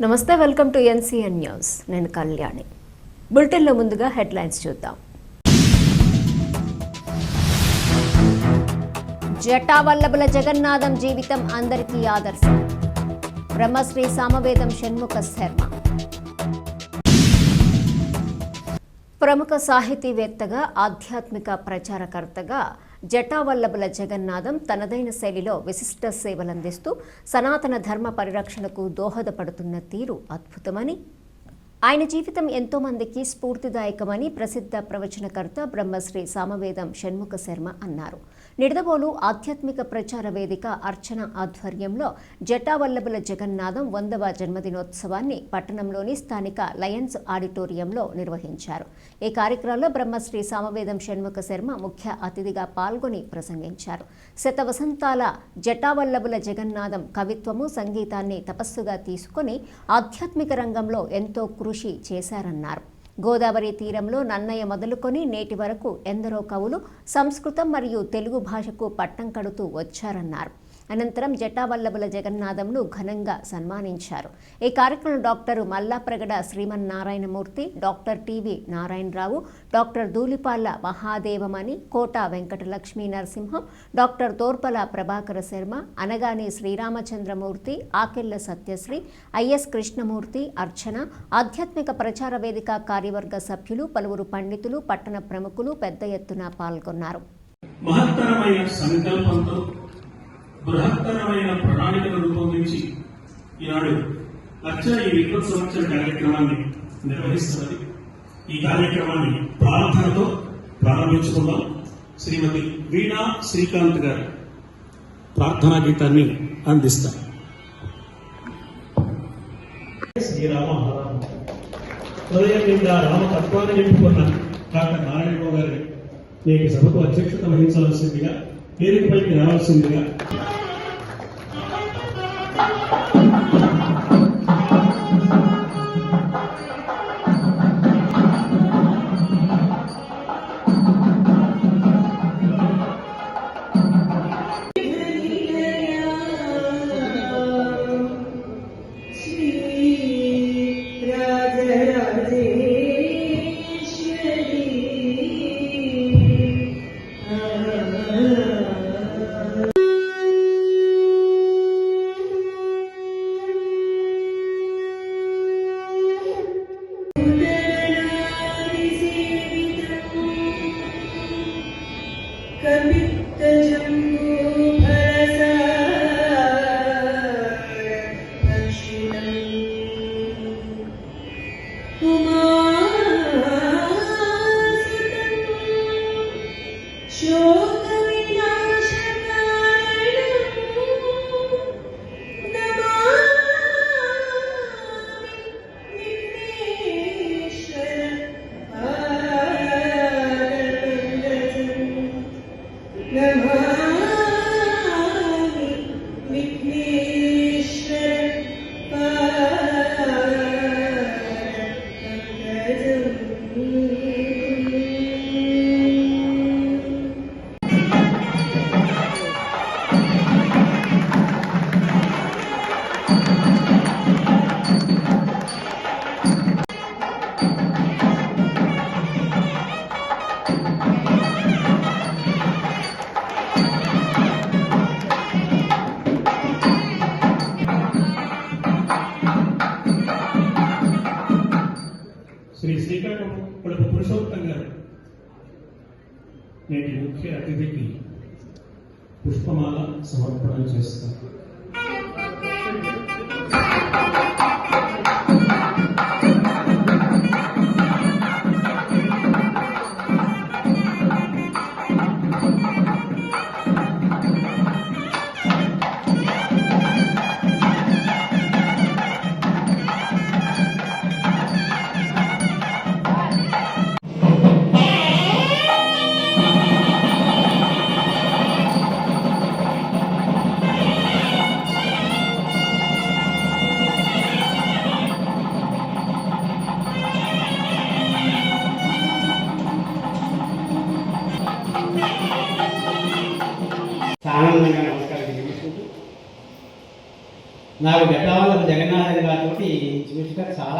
నమస్తే welcome to NCN news. నేను కళ్యాణి. బులెటిన్లో ముందుగా హెడ్లైన్స్ చూద్దాం. జటావల్లభుల జగన్నాథం జీవితం అందరికీ ఆదర్శం. బ్రహ్మశ్రీ సామవేదం షణ్ముఖ శర్మ. ప్రముఖ సాహితీవేత్తగా ఆధ్యాత్మిక ప్రచారకర్తగా జటావల్లభుల జగన్నాథం తనదైన శైలిలో విశిష్ట సేవలందిస్తూ సనాతన ధర్మ పరిరక్షణకు దోహదపడుతున్న తీరు అద్భుతమని. ఆయన జీవితం ఎంతో మందికి స్ఫూర్తిదాయకమని ప్రసిద్ధ ప్రవచనకర్త బ్రహ్మశ్రీ సామవేదం షణ్ముఖ శర్మ అన్నారు. నిడదవోలు ఆధ్యాత్మిక ప్రచార వేదిక అర్చన ఆధ్వర్యంలో జటావల్లభుల జగన్నాథం వందవ జన్మదినోత్సవాన్ని పట్టణంలోని స్థానిక లయన్స్ ఆడిటోరియంలో నిర్వహించారు. ఈ కార్యక్రమంలో బ్రహ్మశ్రీ సామవేదం షణ్ముఖ శర్మ ముఖ్య అతిథిగా పాల్గొని ప్రసంగించారు. శత వసంతాల జటావల్లభుల జగన్నాథం కవిత్వము సంగీతాన్ని తపస్సుగా తీసుకొని ఆధ్యాత్మిక రంగంలో ఎంతో కృషి చేశారన్నారు. గోదావరి తీరంలో నన్నయ్య మొదలుకొని నేటి వరకు ఎందరో కవులు సంస్కృతం మరియు తెలుగు భాషకు పట్టం కడుతూ వచ్చారన్నారు. అనంతరం జటావల్లభుల జగన్నాథంను ఘనంగా సన్మానించారు. ఈ కార్యక్రమం doctor Mallapragada Srimannarayanamurthy doctor TV Narayanarao doctor Dulipala Mahadevamani Kota Venkatalakshmi Narasimham doctor Torpala Prabhakara Sharma Anagani Sriramachandramurthy Akella Satyasri IS Krishnamurthy అర్చన ఆధ్యాత్మిక ప్రచార వేదిక కార్యవర్గ సభ్యులు పలువురు పండితులు పట్టణ ప్రముఖులు పెద్ద ఎత్తున పాల్గొన్నారు. మహత్తరమైన సంకల్పంతో బృహత్తరమైన ప్రణాళికను రూపొందించి ఈనాడు అర్చన ఈ విద్వత్ సంవత్సర కార్యక్రమాన్ని నిర్వహిస్తున్నది. ఈ కార్యక్రమాన్ని ప్రార్థనతో ప్రారంభించుకుందాం. శ్రీమతి వీణా శ్రీకాంత్ గారు ప్రార్థనా గీతాన్ని అందిస్తారు. శ్రీరామ హరామ హృదయం నిండా రామతత్వాన్ని నింపుకున్న డాక్టర్ నారాయణరావు గారిని నేటి సభకు అధ్యక్షత వహించవలసిందిగా వేదికపైకి రావాల్సిందిగా. శ్రీ పుష్పమాల సమర్పణం చేస్తారు. నాకు గట్టాల జగన్నాథన్ గారితో చూసిగా చాలా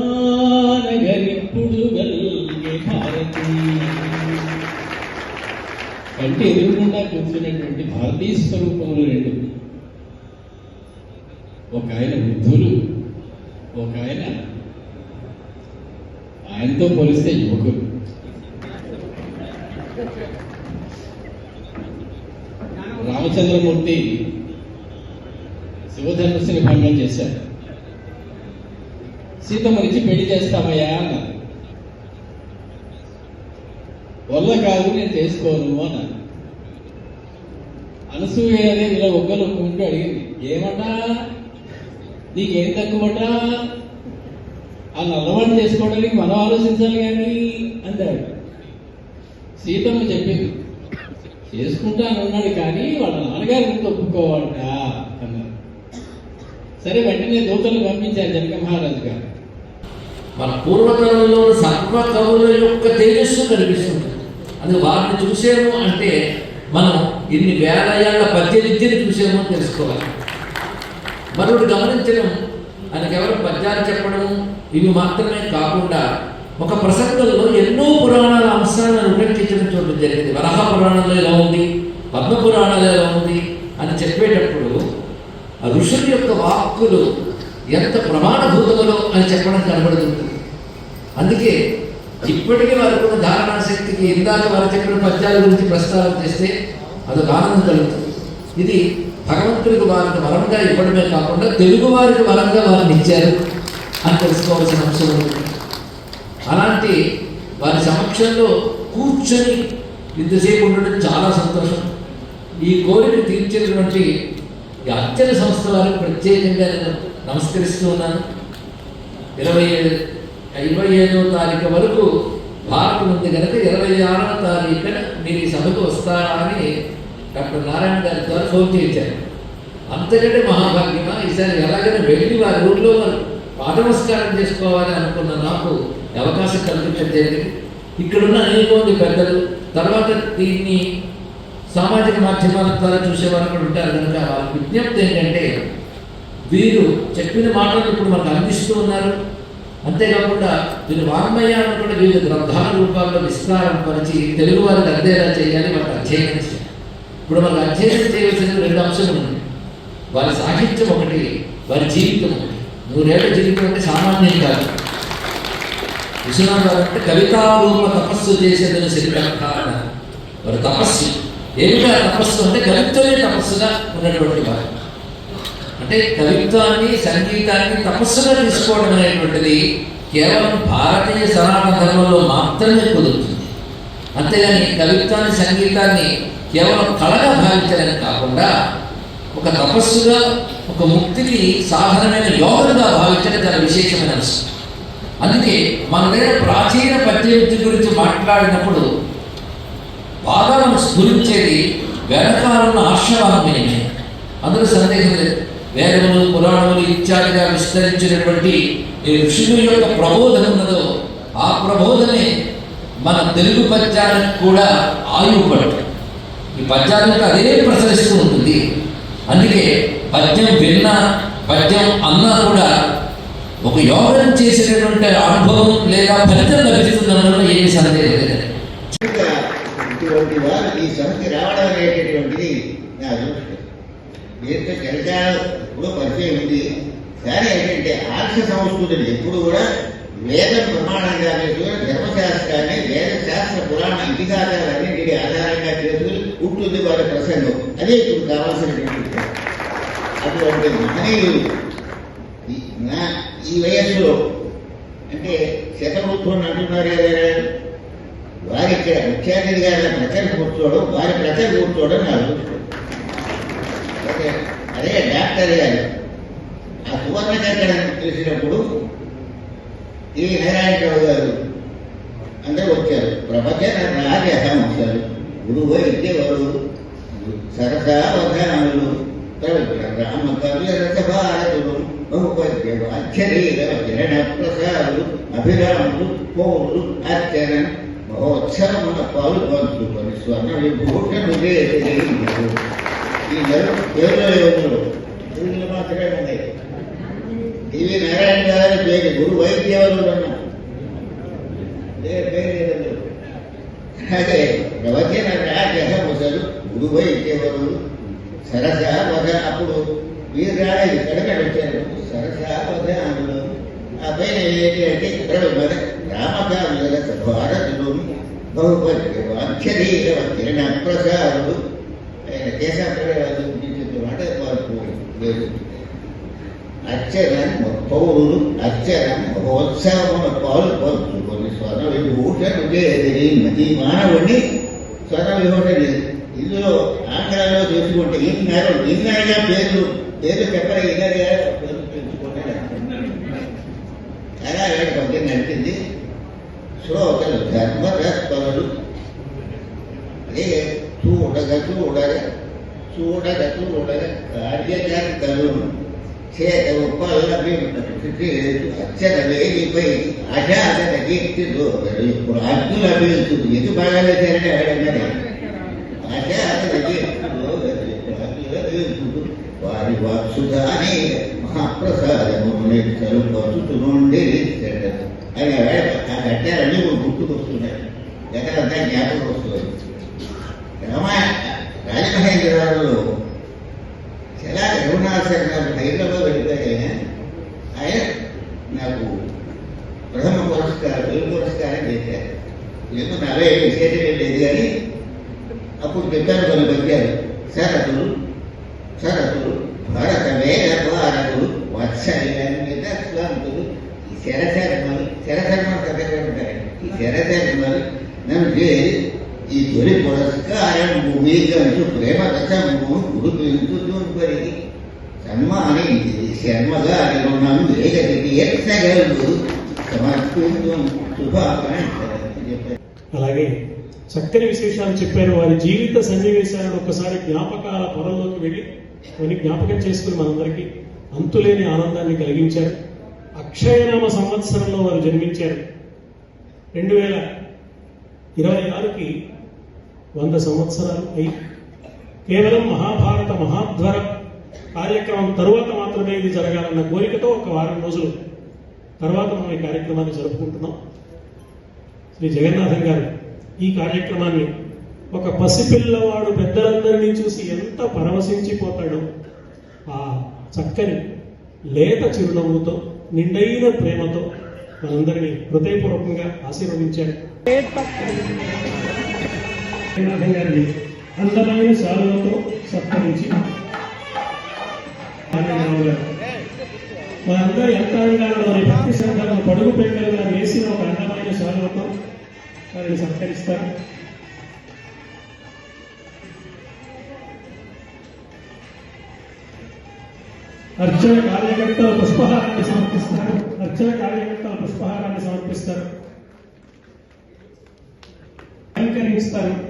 మదిగానగనిప్పుడు గల్గే భారతి కంటి ఎదురుగుండా కూర్చున్నటువంటి భారతీయ స్వరూపంలో రెండు. ఒక ఆయన వృద్ధులు ఒక ఆయన ఆయనతో పోలిస్తే యువకులు. రామచంద్రమూర్తి శివధనుస్సుని భంగం చేశారు. సీతమ్మనిచ్చి పెళ్ళి చేస్తామయ్యా అన్నారు వల్ల కాదు నేను చేసుకోను అన్నాను అనసూయ అనే ఇలా ఒక్కరు ఒక్కుంటూ అడిగింది. ఏమటా నీకేం తక్కువట? ఆ అలవాటు చేసుకోవడానికి మనం ఆలోచించాలి కానీ అంటాడు. సీతమ్మ చెప్పింది. చేసుకుంటానన్నాడు కానీ వాళ్ళ నాన్నగారు ముందు ఒప్పుకోవాలట? అన్నారు. సరే వెంటనే దూతలు పంపించారు జనక మహారాజు గారు. మన పూర్వతరంలో సర్వ కవుల యొక్క తేజస్సు కనిపిస్తుంది. అది వారిని చూసాము అంటే మనం ఇన్ని వేల ఏళ్ళ పద్య విద్యను చూసేమో అని తెలుసుకోవాలి. మరొకటి గమనించడం ఆయనకి ఎవరు పద్యాలు చెప్పడం ఇవి మాత్రమే కాకుండా ఒక ప్రసంగంలో ఎన్నో పురాణాల అంశాలను ఉపేక్షించడం చూడడం జరిగింది. వరహ పురాణంలో ఎలా ఉంది? పద్మ పురాణంలో ఎలా ఉంది? అని చెప్పేటప్పుడు ఆ ఋషుల యొక్క వాక్కులు ఎంత ప్రమాణభూతములో అని చెప్పడం కనబడుతుంది. అందుకే ఇప్పటికీ వారికి ఉన్న ధారణా శక్తికి ఇందాక వారు చెప్పిన పద్యాల గురించి ప్రస్తావన చేస్తే అదొక ఆనందం కలుగుతుంది. ఇది భగవంతుడికి వారికి వరంగా ఇవ్వడమే కాకుండా తెలుగు వారికి వరంగా వారిని ఇచ్చారు అని తెలుసుకోవాల్సిన అంశం ఉంది. అలాంటి వారి సమక్షంలో కూర్చొని ఇంతసేపు ఉండడం చాలా సంతోషం. ఈ కోరిక తీర్చేటువంటి ఈ అత్యల సంస్థ వారికి ప్రత్యేకంగా నేను నమస్కరిస్తూ ఉన్నాను. ఇరవై ఏడు ఇరవై ఐదవ తారీఖు వరకు భారత్ ఉంది కనుక ఇరవై ఆరవ తారీఖున మీరు ఈ సభకు వస్తారా అని డాక్టర్ నారాయణ గారి ద్వారా ఫోన్ చేయించారు. అంతకంటే మహాభాగ్యమా? ఈసారి ఎలాగైనా వెళ్ళి వారి ఊళ్ళో వారు నమస్కారం చేసుకోవాలి అనుకున్న నాకు అవకాశం కల్పించడం. జరిగింది ఇక్కడున్న అనేక మంది పెద్దలు తర్వాత దీన్ని సామాజిక మాధ్యమాల ద్వారా చూసేవారు కూడా ఉంటారు కనుక వారి విజ్ఞప్తి ఏంటంటే వీరు చెప్పిన మాటలు ఇప్పుడు మనకు అందిస్తూ ఉన్నారు. అంతేకాకుండా వీళ్ళు వాంగ్మయాన్ని కూడా వివిధ గ్రంథాల రూపాల్లో విస్తారం పరిచి తెలుగు వారికి అందేలా చేయాలి వాళ్ళకి అధ్యయనం చేయాలి. ఇప్పుడు మనకు అధ్యయనం చేయవలసిన రెండు అంశాలు ఉన్నాయి. వారి సాహిత్యం ఒకటి వారి జీవితం ఒకటి. నూరేళ్ళ జీవితం అంటే సామాన్యం కాదు. విశ్వనాథ్ గారు అంటే కవితారూప తపస్సు చేసేదని సిరికంఠ వారి తపస్సు. ఏమిటా తపస్సు అంటే కవిత్వమే తపస్సుగా ఉన్నటువంటి వారు. అంటే కవిత్వాన్ని సంగీతాన్ని తపస్సుగా తీసుకోవడం అనేటువంటిది కేవలం భారతీయ సనాతన ధర్మంలో మాత్రమే కుదురుతుంది. అంతేగాని కవిత్వాన్ని సంగీతాన్ని కేవలం కళగా భావించడం కాకుండా ఒక తపస్సుగా ఒక ముక్తికి సాధనమైన యోగంగా భావించడం చాలా విశేషమైన అంశం అందుకే మన దగ్గర ప్రాచీన పద్యవృత్తి గురించి మాట్లాడినప్పుడు బాగా మనం స్ఫురించేది వెనకాలన్న ఆశ్రవాన్మయమే అందులో సందేహం లేదు. వేదములు పురాణములు ఇత్యాదిగా విస్తరించినటువంటి ఈ ఋషుల యొక్క ప్రబోధన ఉన్నదో ఆ ప్రబోధనే మన తెలుగు పద్యానికి కూడా ఆయువు పట్టు. ఈ పద్యానికి అదే ప్రసరిస్తూ ఉంటుంది. అందుకే పద్యం విన్నా పద్యం అన్నా కూడా ఒక యోగం చేసినటువంటి అనుభవం లేదా ఫలితం లభిస్తుంది లభిస్తుందనడంలో ఏమి సందేహం లేదు. ఈ సమితి రావడం అనేటటువంటిది నా అదృష్టం దీంతో జనజాల ఇప్పుడు పరిచయం ఉంది. కానీ ఏంటంటే ఆర్ష సంస్కృతిని ఎప్పుడు కూడా వేద ప్రమాణంగా చేసుకుని ధర్మశాస్త్రాన్ని వేద శాస్త్ర పురాణ ఇతిహాసాలన్నింటినీ ఆధారంగా చేసుకుని ఉంటుంది వారి ప్రసంగం. అదే ఇప్పుడు కావాల్సినటువంటి అటువంటి మహనీయులు ఈ- నా ఈ వయస్సులో అంటే శతవృత్తుని అంటున్నారు కదా వారి ఇక్కడ ముఖ్య గారి ప్రచారం కూర్చోవడం వారి ప్రచారం కూర్చోవడం నా అదృష్టం. ఓకే. అదే డాక్టర్ గారు ఆ సువర్ణ చక్రం తెలిసినప్పుడు ఈ నారాయణరావు గారు అందరూ వచ్చారు. ప్రపంచ రాజహం వచ్చారు గురువు విద్యవరు సరసా వధానులు రామ కవ్య రసభారతులు బహుపద్యలు అక్షరీర కిరణ ప్రసారులు అభిరాములు పౌరులు అర్చన మహోత్సవమున పాల్గొంచుకొని స్వర్ణ విభూషణు ఈ నెల పేర్ల యోగులు మాత్రమే ఉన్నాయి ఇవి నారాయణ గారి పేరు. గురు వైద్యవరులు అన్నారు ఏ పేరు లేదు. అలాగే ప్రవచన రాజహ ముసలు గురు వైద్యవరులు సరస వధ అప్పుడు వీరు రాడ ఇక్కడ వచ్చారు. సరస వధ అందులో ఆ పైన ఏంటి అంటే ఇక్కడ మన భారతులు బహుపతి వాంఛరీర కిరణ ప్రసారుడు ఆయన కేశాప్రవాదు మాట వారు లేదు. అర్చన పౌరులు పౌరులు మహోత్సవమున పాల్పంచుకొని స్వర్ణ విభూషణు చేరి మతి మానవుడిని స్వర్ణ విభూషణ లేదు. ఇందులో ఆంధ్రాలో చూసుకుంటే ఈనాడు ఈనాడుగా పేర్లు పేర్లు చెప్పలే ఈనాడుగా పేర్లు తెలుసుకుంటే అలా ఏడు పద్యం నడిచింది? శ్రోతలు ధర్మరత్పరులు అదే చూడగ చూడగ చూడగ చూడగ కార్యకర్తలు చేత ఉపల్లభి అచ్చర వేదిపై ఆశాదన ఇప్పుడు అర్జున అభివృద్ధి ఎటు బాగానే చేరని అడగనే ఆశాదన కీర్తిలో వారి వాక్సుగానే మహాప్రసాదము నెచ్చలు పసుపు నుండి అని ఆ కట్టారన్నీ గుర్తుకొస్తున్నాయి. ఎక్కడంతా జ్ఞాపకం వస్తుంది. రామాయణ రాజమహేంద్రరావులో ఎలా రఘునాథ్ నాకు హైదరాబాద్ వెళ్ళిపోయాయి ఆయన నాకు ప్రథమ పురస్కారం తొలి పురస్కారం చేశారు. ఎందుకు నలభై ఐదు విశేషం లేదు కానీ అప్పుడు చెప్పాను కొన్ని పద్యాలు సరతులు శరతులు భారత వేద భారతులు వత్సల్యంతులు ఈ శరశర్మలు శరశర్మలు కథగా ఉంటారు ఈ శరశర్మలు నన్ను చేరి ఈ తొలి పురస్కారం భూమికంటూ ప్రేమ రసము గురుపరికి సన్మానించి శర్మగారి రుణం వేగతికి ఎత్తగలదు సమర్పించు అలాగే చక్కని విశేషాలు చెప్పారు. వారి జీవిత సన్నివేశాలను ఒకసారి జ్ఞాపకాల పొరల్లోకి వెళ్ళి కొన్ని జ్ఞాపకం చేసుకుని మనందరికీ అంతులేని ఆనందాన్ని కలిగించారు. అక్షయనామ సంవత్సరంలో వారు జన్మించారు. రెండు వేల ఇరవై ఆరుకి వంద సంవత్సరాలు అయి కేవలం మహాభారత మహాధ్వర కార్యక్రమం తరువాత మాత్రమే ఇది జరగాలన్న కోరికతో ఒక వారం రోజులు తర్వాత మనం ఈ కార్యక్రమాన్ని జరుపుకుంటున్నాం. శ్రీ జగన్నాథం గారు ఈ కార్యక్రమాన్ని ఒక పసిపిల్లవాడు పెద్దలందరినీ చూసి ఎంత పరవశించిపోతాడో ఆ చక్కని లేత చిరునవ్వుతో నిండైన ప్రేమతో మనందరినీ హృదయపూర్వకంగా ఆశీర్వదించాడు జగన్నాథం గారిని అందమైన శాలువతో సత్కరించి. ఆనందరావు గారు వారందరూ యంత్రాంగాలలోని భక్తి సంఘాలను పడుగు పెట్టలుగా వేసిన ఒక అందమైన శాలువతో వారిని సత్కరిస్తారు. అర్చన కార్యకర్తలు పుష్పహారాన్ని సమర్పిస్తారు. అర్చన కార్యకర్తలు పుష్పహారాన్ని సమర్పిస్తారు. అలంకరిస్తారు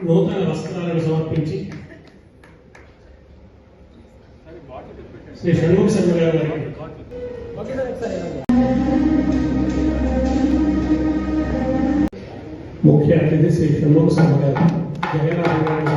నూతన వస్త్రాలను సమర్పించి శ్రీ షణ్ముఖ శర్మరావు గారికి ముఖ్య అతిథి శ్రీ షణ్ముఖ శర్మ గారు జగన్నాథ్ గారు